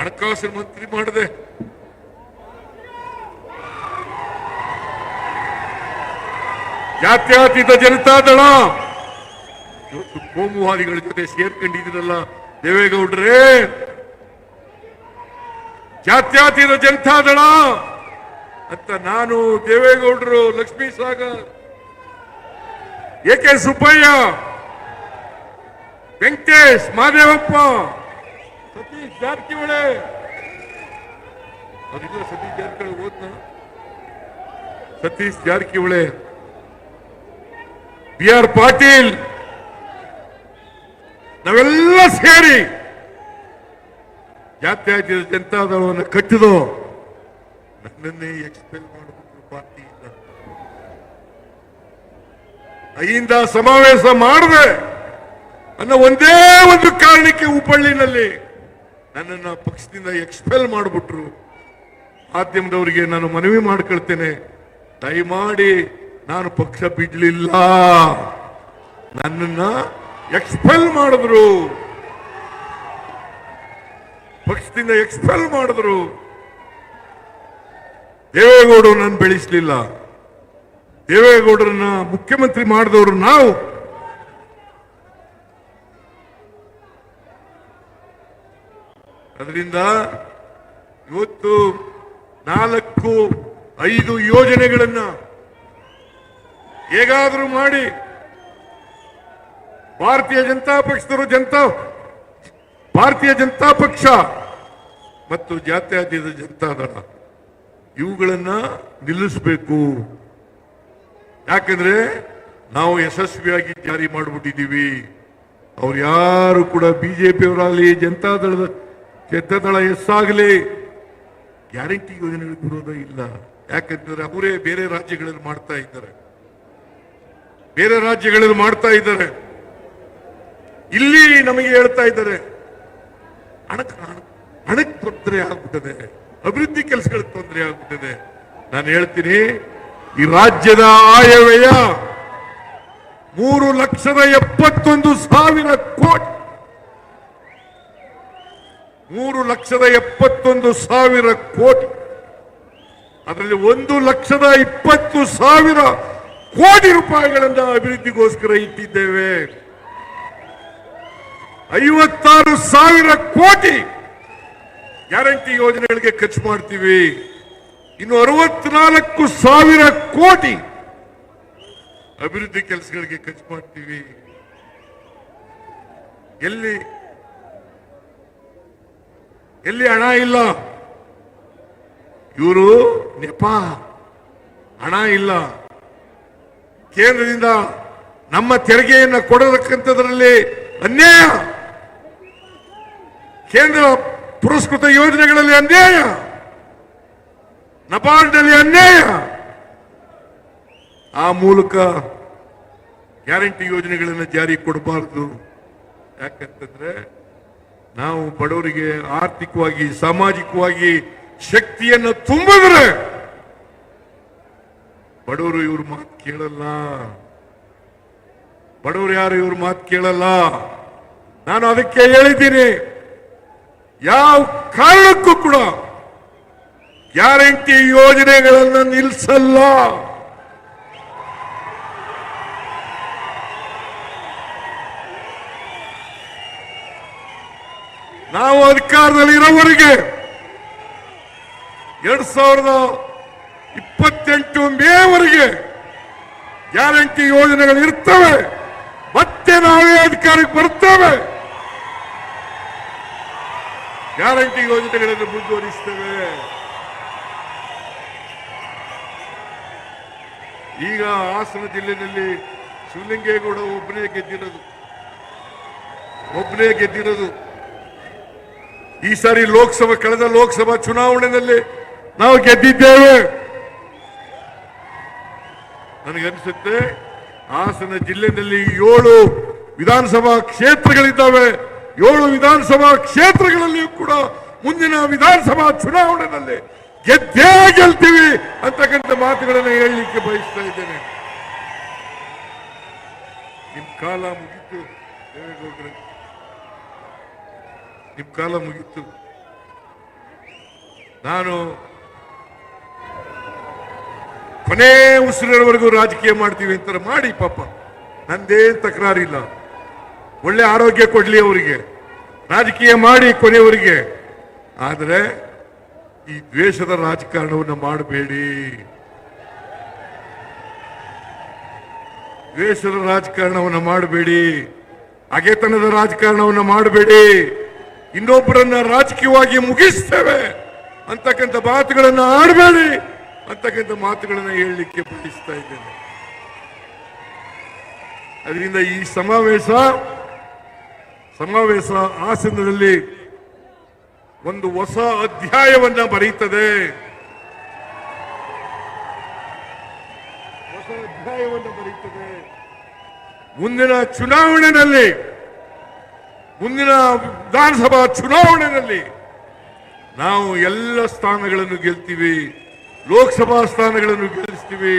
ಹಣಕಾಸಿನ ಮಂತ್ರಿ ಮಾಡಿದೆ. ಜಾತ್ಯಾತೀತ ಜನತಾದಳ ಇವತ್ತು ಕೋಮುವಾದಿಗಳ ಜೊತೆ ಸೇರ್ಕೊಂಡಿದ್ದೀರಲ್ಲ ದೇವೇಗೌಡ್ರೇ. ಜನತಾ ಜನತಾದಳ ಅಂತ ನಾನು ದೇವೇಗೌಡರು, ಲಕ್ಷ್ಮೀ ಸಾಗರ್, ಎ ಕೆ ಸುಬ್ಬಯ್ಯ, ವೆಂಕಟೇಶ್, ಮಾದೇವಪ್ಪ, ಸತೀಶ್ ಜಾರಕಿಹೊಳಿ. ಅವರಿಲ್ಲ ಸತೀಶ್ ಜಾರಕಿಹೊಳಿ ಓದ್ನ? Satish Jarkiholi. B R Patil. ನಾವೆಲ್ಲ ಸೇರಿ ಜಾತ್ಯತೀತ ಜನತಾದಳವನ್ನು ಕಟ್ಟಿದು ನನ್ನನ್ನೇ ಎಕ್ಸ್ಪೆಲ್ ಮಾಡಿಬಿಟ್ರು ಪಾರ್ಟಿಯಿಂದ ಅಯ್ಯಿಂದ ಸಮಾವೇಶ ಮಾಡಿದೆ ಅನ್ನೋ ಒಂದೇ ಒಂದು ಕಾರಣಕ್ಕೆ ಹುಬ್ಬಳ್ಳಿನಲ್ಲಿ ನನ್ನನ್ನು ಪಕ್ಷದಿಂದ ಎಕ್ಸ್ಪೆಲ್ ಮಾಡಿಬಿಟ್ರು. ಮಾಧ್ಯಮದವರಿಗೆ ನಾನು ಮನವಿ ಮಾಡ್ಕೊಳ್ತೇನೆ. ದಯಮಾಡಿ ನಾನು ಪಕ್ಷ ಬಿಡ್ಲಿಲ್ಲ. ನನ್ನನ್ನ ಎಕ್ಸ್ಪೆಲ್ ಮಾಡಿದ್ರು. ಪಕ್ಷದಿಂದ ಎಕ್ಸ್ಪೆಲ್ ಮಾಡಿದ್ರು. ದೇವೇಗೌಡರು ನಾನು ಬೆಳೆಸಲಿಲ್ಲ. ದೇವೇಗೌಡರನ್ನ ಮುಖ್ಯಮಂತ್ರಿ ಮಾಡಿದವರು ನಾವು. ಅದರಿಂದ ಇವತ್ತು ನಾಲ್ಕು, ಐದು ಯೋಜನೆಗಳನ್ನ ಹೇಗಾದರೂ ಮಾಡಿ ಭಾರತೀಯ ಜನತಾ ಪಕ್ಷದವರು ಜನತಾ, ಭಾರತೀಯ ಜನತಾ ಪಕ್ಷ ಮತ್ತು ಜಾತ್ಯಾತೀತ ಜನತಾದಳ ಇವುಗಳನ್ನ ನಿಲ್ಲಿಸಬೇಕು. ಯಾಕಂದ್ರೆ ನಾವು ಯಶಸ್ವಿಯಾಗಿ ಜಾರಿ ಮಾಡಿಬಿಟ್ಟಿದ್ದೀವಿ. ಅವ್ರು ಯಾರು ಕೂಡ ಬಿಜೆಪಿಯವರಾಗಲಿ ಜನತಾದಳದ ಕೆದ್ದದಳ ಎಸ್ಸಾಗಲಿ ಗ್ಯಾರಂಟಿ ಯೋಜನೆಗಳಿಗೆ ಬರೋದೇ ಇಲ್ಲ. ಯಾಕಂದ್ರೆ ಅವರೇ ಬೇರೆ ರಾಜ್ಯಗಳಲ್ಲಿ ಮಾಡ್ತಾ ಇದ್ದಾರೆ. ಬೇರೆ ರಾಜ್ಯಗಳಲ್ಲಿ ಮಾಡ್ತಾ ಇದ್ದಾರೆ. ಇಲ್ಲಿ ನಮಗೆ ಹೇಳ್ತಾ ಇದ್ದಾರೆ ಹಣಕ್ಕೆ ಹಣಕ್ಕೆ ತೊಂದರೆ ಆಗ್ಬಿಟ್ಟದೆ. ಅಭಿವೃದ್ಧಿ ಕೆಲಸಗಳ ತೊಂದರೆ ಆಗುತ್ತದೆ ನಾನು ಹೇಳ್ತೀನಿ, ಈ ರಾಜ್ಯದ ಆಯವ್ಯಯ ಮೂರು ಲಕ್ಷದ ಎಪ್ಪತ್ತೊಂದು ಸಾವಿರ ಕೋಟಿ. ಮೂರು ಲಕ್ಷದ ಎಪ್ಪತ್ತೊಂದು ಸಾವಿರ ಕೋಟಿ. ಅದರಲ್ಲಿ ಒಂದು ಲಕ್ಷದ ಇಪ್ಪತ್ತು ಸಾವಿರ ಕೋಟಿ ರೂಪಾಯಿಗಳನ್ನು ಅಭಿವೃದ್ಧಿಗೋಸ್ಕರ ಇಟ್ಟಿದ್ದೇವೆ. ಐವತ್ತಾರು ಸಾವಿರ ಕೋಟಿ ಗ್ಯಾರಂಟಿ ಯೋಜನೆಗಳಿಗೆ ಖರ್ಚು ಮಾಡ್ತೀವಿ. ಇನ್ನು ಅರವತ್ನಾಲ್ಕು ಸಾವಿರ ಕೋಟಿ ಅಭಿವೃದ್ಧಿ ಕೆಲಸಗಳಿಗೆ ಖರ್ಚು ಮಾಡ್ತೀವಿ. ಎಲ್ಲಿ ಎಲ್ಲಿ ಹಣ ಇಲ್ಲ? ಇವರು ನೆಪ, ಹಣ ಇಲ್ಲ. ಕೇಂದ್ರದಿಂದ ನಮ್ಮ ತೆರಿಗೆಯನ್ನು ಕೊಡತಕ್ಕಂಥದ್ರಲ್ಲಿ ಅನ್ಯಾಯ. ಕೇಂದ್ರ ಪುರಸ್ಕೃತ ಯೋಜನೆಗಳಲ್ಲಿ ಅನ್ಯಾಯ. ನಬಾರ್ಡ್ನಲ್ಲಿ ಅನ್ಯಾಯ. ಆ ಮೂಲಕ ಗ್ಯಾರಂಟಿ ಯೋಜನೆಗಳನ್ನು ಜಾರಿ ಕೊಡಬಾರದು. ಯಾಕಂತಂದ್ರೆ ನಾವು ಬಡವರಿಗೆ ಆರ್ಥಿಕವಾಗಿ, ಸಾಮಾಜಿಕವಾಗಿ ಶಕ್ತಿಯನ್ನು ತುಂಬಿದ್ರೆ ಬಡವರು ಇವ್ರ ಮಾತು ಕೇಳಲ್ಲ. ಬಡವರು ಯಾರು ಇವ್ರ ಮಾತು ಕೇಳಲ್ಲ? ನಾನು ಅದಕ್ಕೆ ಹೇಳಿದ್ದೀನಿ. ಯಾವ ಕಾರಣಕ್ಕೂ ಕೂಡ ಗ್ಯಾರಂಟಿ ಯೋಜನೆಗಳನ್ನು ನಿಲ್ಲಿಸಲ್ಲ ನಾವು ಅಧಿಕಾರದಲ್ಲಿ ಇರೋವರೆಗೆ ಎರಡ್ ಸಾವಿರದ ಇಪ್ಪತ್ತೆಂಟು ಮೇವರೆಗೆ ಗ್ಯಾರಂಟಿ ಯೋಜನೆಗಳು ಇರ್ತವೆ. ಮತ್ತೆ ನಾವೇ ಅಧಿಕಾರಕ್ಕೆ ಬರ್ತೇವೆ ಗ್ಯಾರಂಟಿ ಯೋಜನೆಗಳನ್ನು ಮುಂದುವರಿಸ್ತೇವೆ. ಈಗ ಹಾಸನ ಜಿಲ್ಲೆಯಲ್ಲಿ ಶಿವಲಿಂಗೇಗೌಡ ಒಬ್ಬನೇ ಗೆದ್ದಿರೋದು. ಒಬ್ಬನೇ ಗೆದ್ದಿರೋದು. ಈ ಸಾರಿ ಲೋಕಸಭಾ, ಕಳೆದ ಲೋಕಸಭಾ ಚುನಾವಣೆಯಲ್ಲಿ ನಾವು ಗೆದ್ದಿದ್ದೇವೆ. ನನಗನ್ಸುತ್ತೆ ಹಾಸನ ಜಿಲ್ಲೆಯಲ್ಲಿ ಏಳು ವಿಧಾನಸಭಾ ಕ್ಷೇತ್ರಗಳಿದ್ದಾವೆ. ಏಳು ವಿಧಾನಸಭಾ ಕ್ಷೇತ್ರಗಳಲ್ಲಿಯೂ ಕೂಡ ಮುಂದಿನ ವಿಧಾನಸಭಾ ಚುನಾವಣೆಯಲ್ಲಿ ಗೆದ್ದೇ ಗೆಲ್ತೀವಿ ಅಂತಕ್ಕಂಥ ಮಾತುಗಳನ್ನು ಹೇಳಲಿಕ್ಕೆ ಬಯಸ್ತಾ ಇದ್ದೇನೆ. ನಿಮ್ ಕಾಲ ಮುಗಿತು ನಿಮ್ ಕಾಲ ಮುಗಿತು. ನಾನು ಕೊನೆ ಉಸಿರಿನವರೆಗೂ ರಾಜಕೀಯ ಮಾಡ್ತೀವಿ ಅಂತಾರೆ, ಮಾಡಿ ಪಾಪ. ನಂದೇನು ತಕರಾರಿಲ್ಲ. ಒಳ್ಳೆ ಆರೋಗ್ಯ ಕೊಡ್ಲಿ ಅವರಿಗೆ. ರಾಜಕೀಯ ಮಾಡಿ ಕೊನೆಯವರಿಗೆ. ಆದರೆ ಈ ದ್ವೇಷದ ರಾಜಕಾರಣವನ್ನು ಮಾಡಬೇಡಿ. ದ್ವೇಷದ ರಾಜಕಾರಣವನ್ನು ಮಾಡಬೇಡಿ. ಅಗೆತನದ ರಾಜಕಾರಣವನ್ನು ಮಾಡಬೇಡಿ. ಇನ್ನೊಬ್ಬರನ್ನ ರಾಜಕೀಯವಾಗಿ ಮುಗಿಸ್ತೇವೆ. ಅಂತಕ್ಕಂಥ ಮಾತುಗಳನ್ನು ಆಡಬೇಡಿ. ಅಂತಕ್ಕಂಥ ಮಾತುಗಳನ್ನು ಹೇಳಲಿಕ್ಕೆ ಬಯಸ್ತಾ ಇದ್ದೇನೆ. ಅದರಿಂದ ಈ ಸಮಾವೇಶ ಸಮಾವೇಶ ಆಸನದಲ್ಲಿ ಒಂದು ಹೊಸ ಅಧ್ಯಾಯವನ್ನ ಬರೆಯುತ್ತದೆ ಹೊಸ ಅಧ್ಯಾಯವನ್ನು ಬರೆಯುತ್ತದೆ ಮುಂದಿನ ಚುನಾವಣೆಯಲ್ಲಿ, ಮುಂದಿನ ವಿಧಾನಸಭಾ ಚುನಾವಣೆಯಲ್ಲಿ ನಾವು ಎಲ್ಲ ಸ್ಥಾನಗಳನ್ನು ಗೆಲ್ತೀವಿ, ಲೋಕಸಭಾ ಸ್ಥಾನಗಳನ್ನು ಗೆಲ್ಲಿಸ್ತೀವಿ.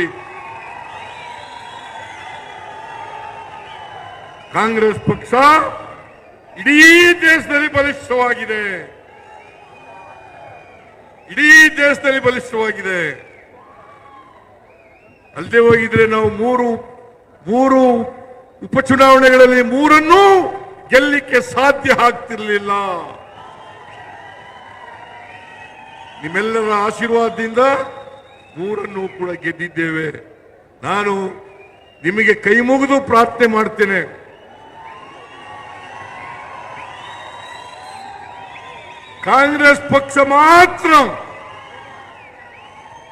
ಕಾಂಗ್ರೆಸ್ ಪಕ್ಷ ಇಡೀ ದೇಶದಲ್ಲಿ ಬಲಿಷ್ಠವಾಗಿದೆ. ಇಡೀ ದೇಶದಲ್ಲಿ ಬಲಿಷ್ಠವಾಗಿದೆ. ಅಲ್ಲದೆ ಹೋಗಿದ್ರೆ ನಾವು ಮೂರು ಮೂರು ಉಪಚುನಾವಣೆಗಳಲ್ಲಿ ಮೂರನ್ನೂ ಗೆಲ್ಲಿಕ್ಕೆ ಸಾಧ್ಯ ಆಗ್ತಿರ್ಲಿಲ್ಲ. ನಿಮ್ಮೆಲ್ಲರ ಆಶೀರ್ವಾದದಿಂದ ಮೂರನ್ನು ಕೂಡ ಗೆದ್ದಿದ್ದೇವೆ. ನಾನು ನಿಮಗೆ ಕೈ ಮುಗಿದು ಪ್ರಾರ್ಥನೆ ಮಾಡ್ತೇನೆ. ಕಾಂಗ್ರೆಸ್ ಪಕ್ಷ ಮಾತ್ರ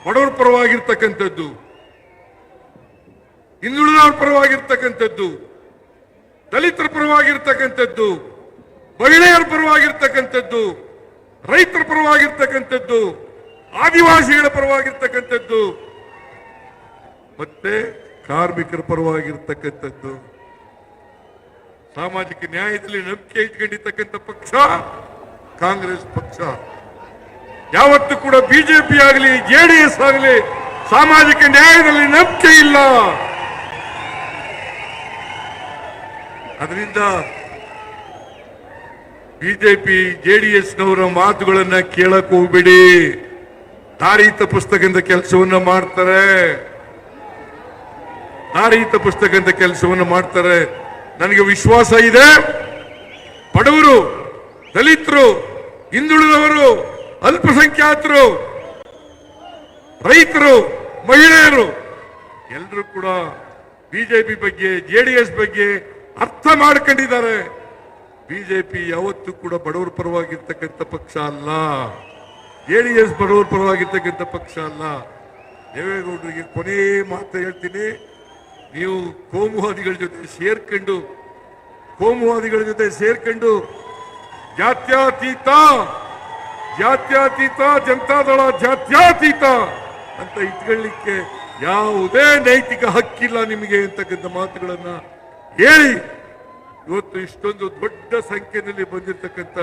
ಬಡವರ ಪರವಾಗಿರ್ತಕ್ಕಂಥದ್ದು, ಹಿಂದುಳಿದವರ ಪರವಾಗಿರ್ತಕ್ಕಂಥದ್ದು, ದಲಿತರ ಪರವಾಗಿರ್ತಕ್ಕಂಥದ್ದು, ಮಹಿಳೆಯರ ಪರವಾಗಿರ್ತಕ್ಕಂಥದ್ದು, ರೈತರ ಪರವಾಗಿರ್ತಕ್ಕಂಥದ್ದು, ಆದಿವಾಸಿಗಳ ಪರವಾಗಿರ್ತಕ್ಕಂಥದ್ದು, ಮತ್ತೆ ಕಾರ್ಮಿಕರ ಪರವಾಗಿರ್ತಕ್ಕಂಥದ್ದು. ಸಾಮಾಜಿಕ ನ್ಯಾಯದಲ್ಲಿ ನಂಬಿಕೆ ಇಟ್ಕೊಂಡಿರ್ತಕ್ಕಂಥ ಪಕ್ಷ ಕಾಂಗ್ರೆಸ್ ಪಕ್ಷ. ಯಾವತ್ತು ಕೂಡ ಬಿಜೆಪಿ ಆಗಲಿ ಜೆಡಿಎಸ್ ಆಗಲಿ, ಸಾಮಾಜಿಕ ನ್ಯಾಯದಲ್ಲಿ ನಂಬಿಕೆ ಇಲ್ಲ. ಅದರಿಂದ ಬಿಜೆಪಿ ಜೆಡಿಎಸ್ನವರ ಮಾತುಗಳನ್ನ ಕೇಳಕ್ ಹೋಗ್ಬೇಡಿ. ದಾರಿ ಪುಸ್ತಕದ ಕೆಲಸವನ್ನ ಮಾಡ್ತಾರೆ. ದಾರಿ ಪುಸ್ತಕದ ಕೆಲಸವನ್ನ ಮಾಡ್ತಾರೆ. ನನಗೆ ವಿಶ್ವಾಸ ಇದೆ. ಬಡವರು ದಲಿತರು, ಹಿಂದುಳಿದವರು, ಅಲ್ಪಸಂಖ್ಯಾತರು, ರೈತರು, ಮಹಿಳೆಯರು ಎಲ್ಲರೂ ಕೂಡ ಬಿಜೆಪಿ ಬಗ್ಗೆ, ಜೆಡಿಎಸ್ ಬಗ್ಗೆ ಅರ್ಥ ಮಾಡ್ಕೊಂಡಿದ್ದಾರೆ. ಬಿಜೆಪಿ ಯಾವತ್ತೂ ಕೂಡ ಬಡವರ ಪರವಾಗಿರ್ತಕ್ಕಂಥ ಪಕ್ಷ ಅಲ್ಲ. ಜೆಡಿಎಸ್ ಬಡವರ ಪರವಾಗಿರ್ತಕ್ಕಂಥ ಪಕ್ಷ ಅಲ್ಲ. ದೇವೇಗೌಡರಿಗೆ ಕೊನೆ ಮಾತು ಹೇಳ್ತೀನಿ. ನೀವು ಕೋಮುವಾದಿಗಳ ಜೊತೆ ಸೇರ್ಕೊಂಡು, ಕೋಮುವಾದಿಗಳ ಜೊತೆ ಸೇರ್ಕೊಂಡು ಜಾತ್ಯತೀತ ಜಾತ್ಯತೀತ ಜನತಾದಳ ಜಾತ್ಯತೀತ ಅಂತ ಇಟ್ಕೊಳ್ಳಿಕ್ಕೆ ಯಾವುದೇ ನೈತಿಕ ಹಕ್ಕಿಲ್ಲ ನಿಮಗೆ ಅಂತಕ್ಕಂಥ ಮಾತುಗಳನ್ನ ಹೇಳಿ. ಇವತ್ತು ಇಷ್ಟೊಂದು ದೊಡ್ಡ ಸಂಖ್ಯೆಯಲ್ಲಿ ಬಂದಿರತಕ್ಕಂಥ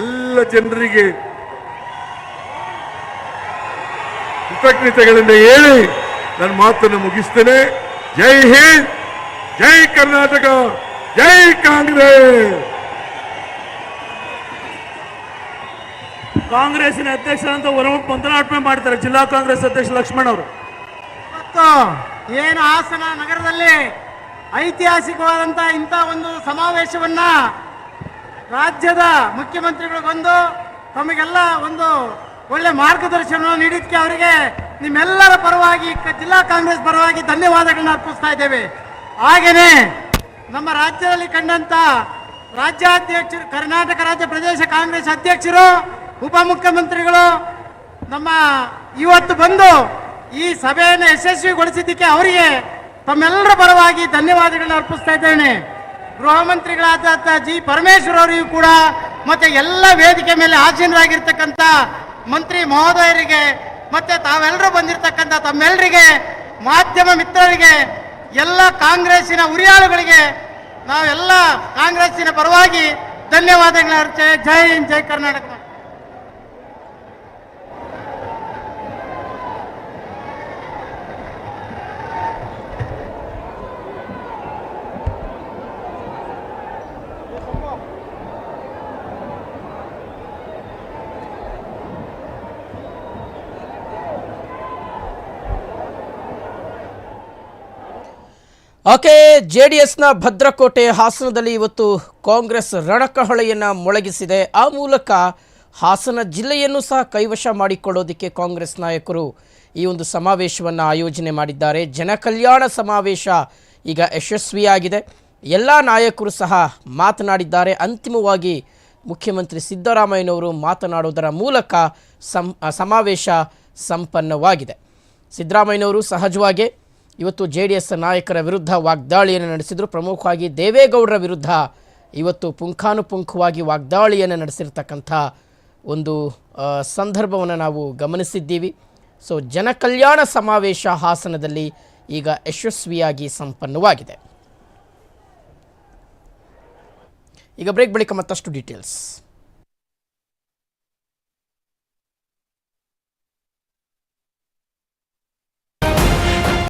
ಎಲ್ಲ ಜನರಿಗೆ ಕೃತಜ್ಞತೆಗಳಿಂದ ಹೇಳಿ ನನ್ನ ಮಾತನ್ನು ಮುಗಿಸ್ತೇನೆ. ಜೈ ಹಿಂದ್, ಜೈ ಕರ್ನಾಟಕ, ಜೈ ಕಾಂಗ್ರೆಸ್! ಕಾಂಗ್ರೆಸ್ಸಿನ ಅಧ್ಯಕ್ಷರಂತ ಹೊರ ಮಂತ್ರಾರ್ಪಣೆ ಮಾಡ್ತಾರೆ. ಜಿಲ್ಲಾ ಕಾಂಗ್ರೆಸ್ ಅಧ್ಯಕ್ಷ ಲಕ್ಷ್ಮಣ್ ಅವರು. ಮತ್ತು ಏನು ಹಾಸನ ನಗರದಲ್ಲಿ ಐತಿಹಾಸಿಕವಾದಂಥ ಇಂಥ ಒಂದು ಸಮಾವೇಶವನ್ನ ರಾಜ್ಯದ ಮುಖ್ಯಮಂತ್ರಿಗಳು ಬಂದು ತಮಗೆಲ್ಲ ಒಂದು ಒಳ್ಳೆ ಮಾರ್ಗದರ್ಶನ ನೀಡಿದ್ದಕ್ಕೆ ಅವರಿಗೆ ನಿಮ್ಮೆಲ್ಲರ ಪರವಾಗಿ ಜಿಲ್ಲಾ ಕಾಂಗ್ರೆಸ್ ಪರವಾಗಿ ಧನ್ಯವಾದಗಳನ್ನ ಅರ್ಪಿಸ್ತಾ ಇದ್ದೇವೆ. ಹಾಗೇನೆ ನಮ್ಮ ರಾಜ್ಯದಲ್ಲಿ ಕಂಡಂತ ರಾಜ್ಯಾಧ್ಯಕ್ಷರು, ಕರ್ನಾಟಕ ರಾಜ್ಯ ಪ್ರದೇಶ ಕಾಂಗ್ರೆಸ್ ಅಧ್ಯಕ್ಷರು ಉಪಮುಖ್ಯಮಂತ್ರಿಗಳು ನಮ್ಮ ಇವತ್ತು ಬಂದು ಈ ಸಭೆಯನ್ನು ಯಶಸ್ವಿಗೊಳಿಸಿದ್ದಕ್ಕೆ ಅವರಿಗೆ ತಮ್ಮೆಲ್ಲರ ಪರವಾಗಿ ಧನ್ಯವಾದಗಳನ್ನು ಅರ್ಪಿಸ್ತಾ ಇದ್ದೇನೆ. ಗೃಹ ಮಂತ್ರಿಗಳಾದ ಜಿ ಪರಮೇಶ್ವರ್ ಅವರಿಗೂ ಕೂಡ, ಮತ್ತೆ ಎಲ್ಲ ವೇದಿಕೆ ಮೇಲೆ ಆಸೀನರಾಗಿರ್ತಕ್ಕಂಥ ಮಂತ್ರಿ ಮಹೋದಯರಿಗೆ, ಮತ್ತೆ ತಾವೆಲ್ಲರೂ ಬಂದಿರತಕ್ಕಂಥ ತಮ್ಮೆಲ್ಲರಿಗೆ, ಮಾಧ್ಯಮ ಮಿತ್ರರಿಗೆ, ಎಲ್ಲ ಕಾಂಗ್ರೆಸ್ಸಿನ ಉರಿಯಾಳುಗಳಿಗೆ, ನಾವೆಲ್ಲ ಕಾಂಗ್ರೆಸ್ಸಿನ ಪರವಾಗಿ ಧನ್ಯವಾದಗಳ ಜೈ ಹಿಂದ್, ಜೈ ಕರ್ನಾಟಕ. ಓಕೆ ಜೆ ಡಿ ಎಸ್ನ ಭದ್ರಕೋಟೆ ಹಾಸನದಲ್ಲಿ ಇವತ್ತು ಕಾಂಗ್ರೆಸ್ ರಣಕಹಳೆಯನ್ನು ಮೊಳಗಿಸಿದೆ. ಆ ಮೂಲಕ ಹಾಸನ ಜಿಲ್ಲೆಯನ್ನು ಸಹ ಕೈವಶ ಮಾಡಿಕೊಳ್ಳೋದಕ್ಕೆ ಕಾಂಗ್ರೆಸ್ ನಾಯಕರು ಈ ಒಂದು ಸಮಾವೇಶವನ್ನು ಆಯೋಜನೆ ಮಾಡಿದ್ದಾರೆ. ಜನಕಲ್ಯಾಣ ಸಮಾವೇಶ ಈಗ ಯಶಸ್ವಿಯಾಗಿದೆ. ಎಲ್ಲ ನಾಯಕರು ಸಹ ಮಾತನಾಡಿದ್ದಾರೆ. ಅಂತಿಮವಾಗಿ ಮುಖ್ಯಮಂತ್ರಿ ಸಿದ್ದರಾಮಯ್ಯನವರು ಮಾತನಾಡುವುದರ ಮೂಲಕ ಸಮಾವೇಶ ಸಂಪನ್ನವಾಗಿದೆ. ಸಿದ್ದರಾಮಯ್ಯನವರು ಸಹಜವಾಗಿ ಇವತ್ತು ಜೆ ಡಿ ಎಸ್ ನಾಯಕರ ವಿರುದ್ಧ ವಾಗ್ದಾಳಿಯನ್ನು ನಡೆಸಿದರು. ಪ್ರಮುಖವಾಗಿ ದೇವೇಗೌಡರ ವಿರುದ್ಧ ಇವತ್ತು ಪುಂಖಾನುಪುಂಖವಾಗಿ ವಾಗ್ದಾಳಿಯನ್ನು ನಡೆಸಿರ್ತಕ್ಕಂಥ ಒಂದು ಸಂದರ್ಭವನ್ನು ನಾವು ಗಮನಿಸಿದ್ದೀವಿ. ಸೊ, ಜನಕಲ್ಯಾಣ ಸಮಾವೇಶ ಹಾಸನದಲ್ಲಿ ಈಗ ಯಶಸ್ವಿಯಾಗಿ ಸಂಪನ್ನವಾಗಿದೆ. ಈಗ ಬ್ರೇಕ್ ಬಳಿಕ ಮತ್ತಷ್ಟು ಡೀಟೇಲ್ಸ್.